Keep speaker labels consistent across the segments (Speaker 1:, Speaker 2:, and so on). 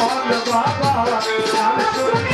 Speaker 1: বল বাবা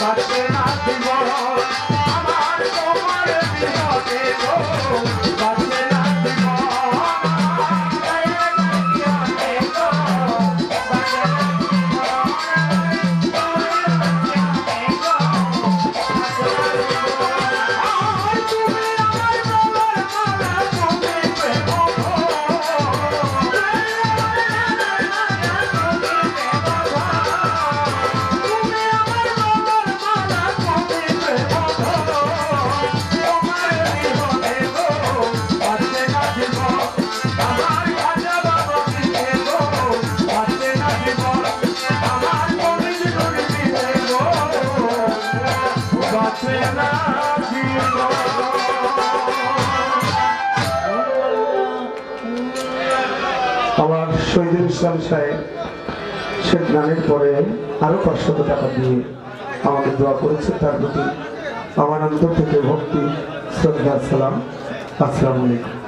Speaker 1: বাঁচে না ইসলাম সাহেব, সে গানের পরে আরও পাঁচশত টাকা দিয়ে আমাকে দোয়া করেছে। তার প্রতি আমার অন্তর থেকে ভক্তি, শ্রদ্ধা, সালাম। আসসালামু আলাইকুম।